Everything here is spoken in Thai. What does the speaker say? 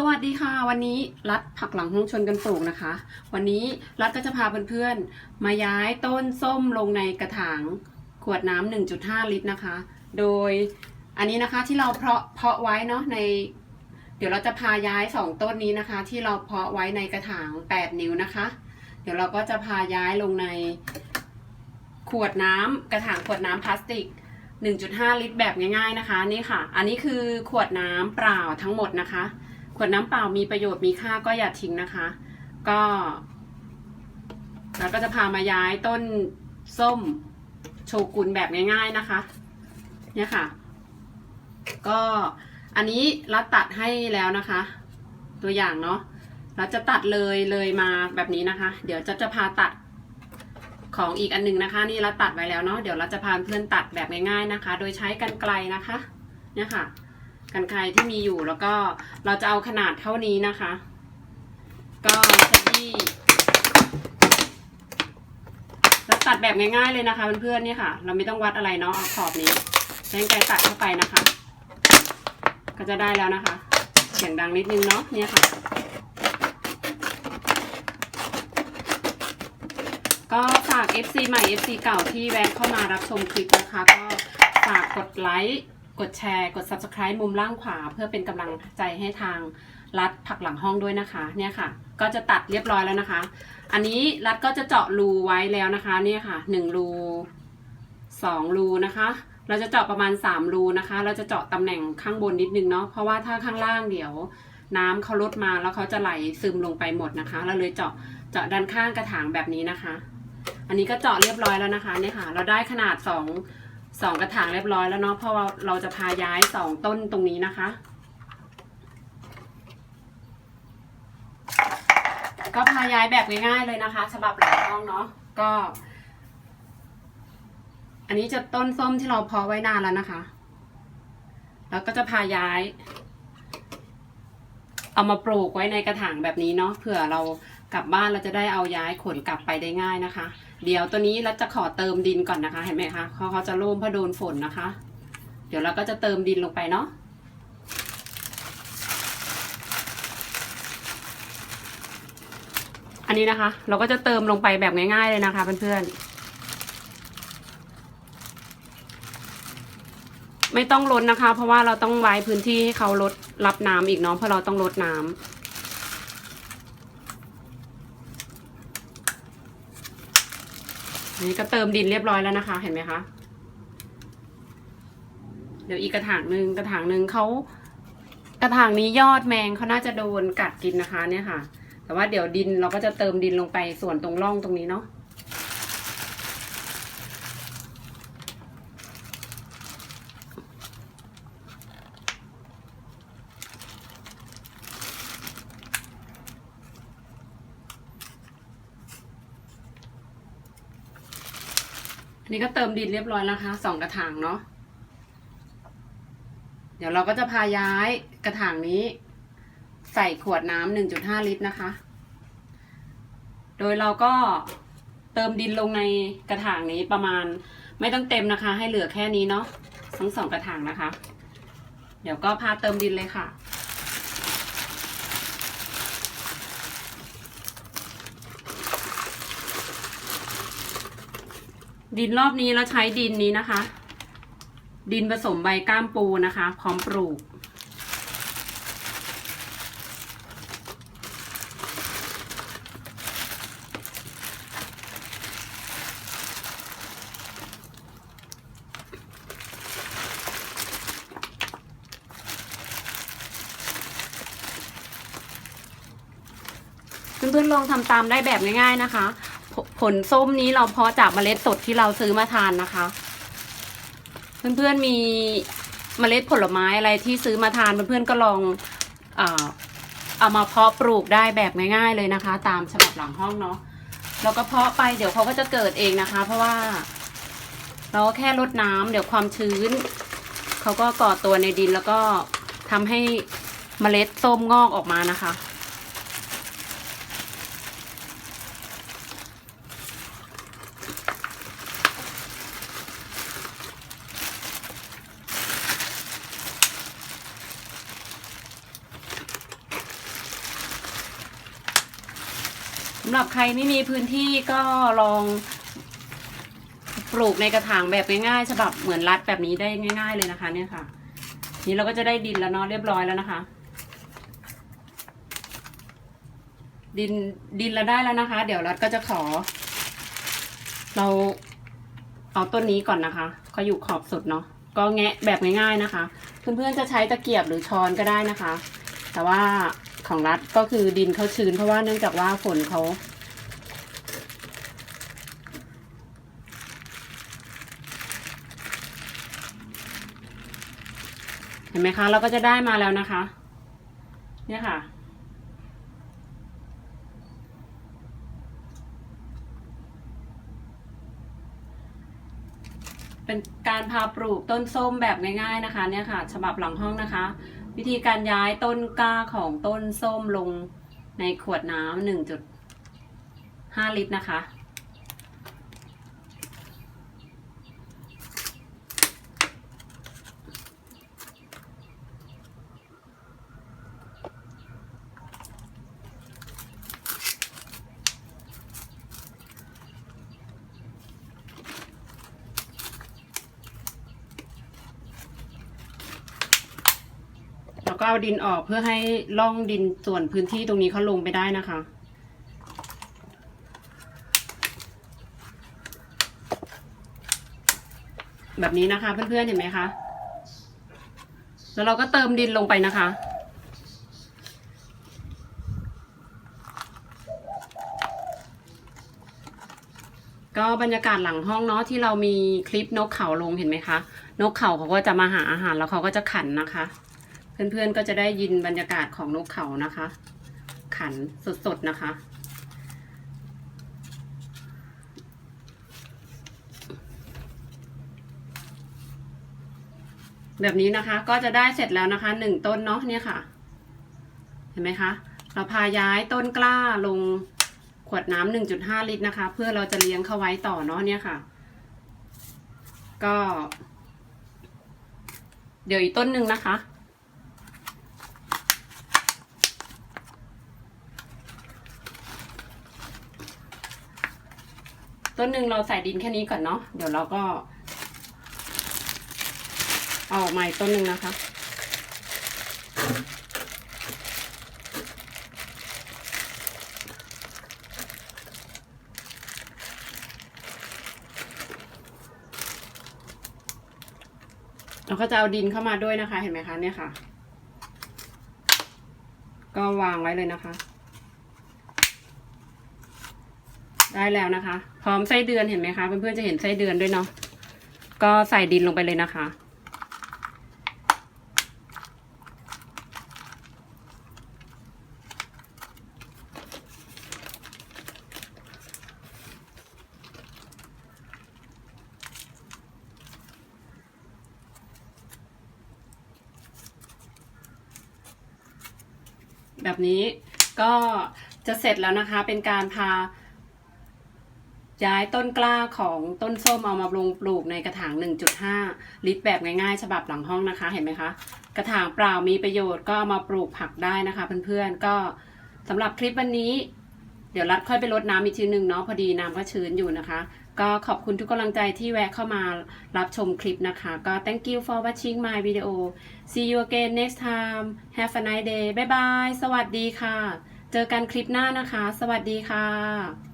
สวัสดีค่ะ วันนี้รัฐผักหลังห้องชนกันปลูกนะคะ วันนี้รัฐก็จะพาเพื่อนๆ มาย้ายต้นส้มลงในกระถางขวดน้ำ1.5 ลิตรนะคะ โดยอันนี้นะคะที่เราเพาะเพาะไว้เนาะใน เดี๋ยวเราจะพาย้ายสองต้นนี้นะคะ ที่เราเพาะไว้ในกระถาง 8 นิ้วนะคะ เดี๋ยวเราก็จะพาย้ายลงในขวดน้ำกระถางขวดน้ำพลาสติก1.5 ลิตรแบบง่าย ๆนะคะนี่ค่ะ อันนี้คือขวดน้ำเปล่าทั้งหมดนะคะ ขวดน้ำเปล่ามีประโยชน์มีค่าก็อย่าทิ้งนะคะ ก็แล้วก็จะพามาย้ายต้นส้มโชกุนแบบง่าย ๆนะคะ เนี่ยค่ะ ก็อันนี้รัดตัดให้แล้วนะคะ ตัวอย่างเนาะเราจะตัดเลยเลยมาแบบนี้นะคะ เดี๋ยวจะจะพาตัดของอีกอันหนึ่งนะคะ นี่เราตัดไว้แล้วเนาะเดี๋ยวเราจะพาเพื่อนตัดแบบง่ายๆนะคะ โดยใช้กันไกลนะคะ เนี่ยค่ะ กันไกรที่มีอยู่แล้วก็เราจะเอาขนาดเท่านี้นะคะ ก็ขยี้แล้วตัดแบบง่ายๆเลยนะคะเพื่อนๆเนี่ยค่ะ เราไม่ต้องวัดอะไรเนาะเอาขอบนี้ใช้กันไกรตัดเข้าไปนะคะ ก็จะได้แล้วนะคะ เสียงดังนิดนึงเนาะเนี่ยค่ะ ก็ฝาก FC ใหม่ FC เก่าที่แวะเข้ามารับชมคลิปนะคะ ก็ฝากกดไลค์ กดแชร์ กด Subscribe มุมล่างขวา เพื่อเป็นกำลังใจให้ทางรัดผักหลังห้องด้วยนะคะ เนี่ยค่ะ ก็จะตัดเรียบร้อยแล้วนะคะ อันนี้รัดก็จะเจาะรูไว้แล้วนะคะ เนี่ยค่ะหนึ่งรูสองรูนะคะ เราจะเจาะประมาณสามรูนะคะ เราจะเจาะตำแหน่งข้างบนนิดนึงเนาะ เพราะว่าถ้าข้างล่างเดี๋ยว น้ำเขาลดมาแล้วเขาจะไหลซึมลงไปหมดนะคะ เราเลยเจาะเจาะด้านข้างกระถางแบบนี้นะคะ อันนี้ก็เจาะเรียบร้อยแล้วนะคะ เนี่ยค่ะ เราได้ขนาดสอง สองกระถางเรียบร้อยแล้วเนาะเพราะว่าเราจะพาย้ายสองต้นตรงนี้นะคะ ก็พาย้ายแบบง่ายๆเลยนะคะ ฉบับหลังห้องเนาะก็ อันนี้จะต้นส้มที่เราเพาะไว้นานแล้วนะคะ แล้วก็จะพาย้าย เอามาปลูกไว้ในกระถางแบบนี้เนาะเผื่อเรา กลับบ้านเราจะได้เอาย้ายขนกลับไปได้ง่ายนะคะ เดี๋ยวตัวนี้เราจะขอเติมดินก่อนนะคะเห็นไหมคะเขาเขาจะร่มเพราะโดนฝนนะคะ เดี๋ยวเราก็จะเติมดินลงไปเนาะอันนี้นะคะ เราก็จะเติมลงไปแบบง่ายๆเลยนะคะเพื่อนๆไม่ต้องลดนะคะ เพราะว่าเราต้องไว้พื้นที่ให้เขาลดรับน้ำอีกเนาะเพราะเราต้องลดน้ำ อัน นี้ก็เติมดินเรียบร้อยแล้วนะคะ เห็นไหมคะ เดี๋ยวอีกกระถางหนึ่งกระถางหนึ่งเขากระถางนี้ยอดแมงเขาน่าจะโดนกัดกินนะคะ เนี่ยค่ะ แต่ว่าเดี๋ยวดินเราก็จะเติมดินลงไปส่วนตรงร่องตรงนี้เนาะ อันนี้ก็เติมดินเรียบร้อยแล้วนะคะสองกระถางเนาะเดี๋ยวเราก็จะพาย้ายกระถางนี้ ใส่ขวดน้ำหนึ่งจุดห้าลิตรนะคะ โดยเราก็เติมดินลงในกระถางนี้ประมาณไม่ต้องเต็มนะคะ ให้เหลือแค่นี้เนาะทั้งสองกระถางนะคะ เดี๋ยวก็พาเติมดินเลยค่ะ ดินรอบนี้เราใช้ดินนี้นะคะ ดินผสมใบก้ามปูนะคะ พร้อมปลูก เพื่อนๆลองทำตามได้แบบง่ายๆนะคะ ผลส้มนี้เราเพาะจากเมล็ดสดที่เราซื้อมาทานนะคะ เพื่อนๆมีเมล็ดผลไม้อะไรที่ซื้อมาทานเพื่อนๆก็ลองอาเอามาเพาะปลูกได้แบบง่าย ๆเลยนะคะ ตามฉบับหลังห้องเนาะแล้วก็เพาะไปเดี๋ยวเขาก็จะเกิดเองนะคะ เพราะว่า เราแค่รดน้ำเดี๋ยวความชื้นเขาก็ก่อตัวในดินแล้วก็ทำให้เมล็ดส้มงอกออกมานะคะำหรับใครไม่มีพื้นที่ก็ลองปลูกในกระถางแบบง่ายๆฉบับเหมือนรัดแบบนี้ได้ง่าย ๆ เลยนะคะ เนี่ยค่ะ นี่เราก็จะได้ดินแล้วเนาะเรียบร้อยแล้วนะคะ ดินดินเราได้แล้วนะคะ เดี๋ยวรัดก็จะขอ เราเอาต้นนี้ก่อนนะคะเขาอยู่ขอบสุดเนาะก็แงะแบบง่ายๆนะคะ เพื่อนๆจะใช้ตะเกียบหรือช้อนก็ได้นะคะ แต่ว่า ของรัฐก็คือดินเขาชื้นเพราะว่าเนื่องจากว่าฝนเขาเห็นไหมคะ เราก็จะได้มาแล้วนะคะ เนี่ยค่ะ เป็นการพาปลูกต้นส้มแบบง่ายๆนะคะ เนี่ยค่ะ ฉบับหลังห้องนะคะ วิธีการย้ายต้นกล้าของต้นส้มลงในขวดน้ำหนึ่งจุดห้าลิตรนะคะ ก็เอาดินออกเพื่อให้ล่องดินส่วนพื้นที่ตรงนี้เขาลงไปได้นะคะ แบบนี้นะคะ เพื่อนๆเห็นไหมคะ แล้วเราก็เติมดินลงไปนะคะ ก็บรรยากาศหลังห้องเนาะที่เรามีคลิปนกเขาลงเห็นไหมคะ นกเขาเขาก็จะมาหาอาหารแล้วเขาก็จะขันนะคะ เพื่อนๆก็จะได้ยินบรรยากาศของนกเขานะคะ ขันสดๆนะคะแบบนี้นะคะก็จะได้เสร็จแล้วนะคะหนึ่งต้นเนาะเนี่ยค่ะ เห็นไหมคะ เราพาย้ายต้นกล้าลงขวดน้ำหนึ่งจุดห้าลิตรนะคะ เพื่อเราจะเลี้ยงเข้าไว้ต่อเนาะเนี่ยค่ะ ก็ เดี๋ยวอีกต้นหนึ่งนะคะ ต้นหนึ่งเราใส่ดินแค่นี้ก่อนเนาะเดี๋ยวเราก็ เอาออกมาอีกต้นหนึ่งนะคะเราก็จะเอาดินเข้ามาด้วยนะคะ เห็นไหมคะเนี่ยค่ะ ก็วางไว้เลยนะคะ ได้แล้วนะคะ พร้อมไส้เดือนเห็นไหมคะเพื่อนๆจะเห็นไส้เดือนด้วยเนาะก็ใส่ดินลงไปเลยนะคะ แบบนี้ก็จะเสร็จแล้วนะคะเป็นการพา ย้ายต้นกล้าของต้นส้มเอามาลงปลูกในกระถาง 1.5 ลิตรแบบง่ายๆ ฉบับหลังห้องนะคะ เห็นไหมคะ กระถางเปล่ามีประโยชน์ก็มาปลูกผักได้นะคะ เพื่อนๆ ก็สำหรับคลิปวันนี้ เดี๋ยวรัดค่อยไปรดน้ำอีกทีหนึ่งเนาะพอดีน้ำก็ชื้นอยู่นะคะ ก็ขอบคุณทุกกำลังใจที่แวะเข้ามารับชมคลิปนะคะ ก็ thank you for watching my video see you again next time have a nice day bye bye สวัสดีค่ะ เจอกันคลิปหน้านะคะ สวัสดีค่ะ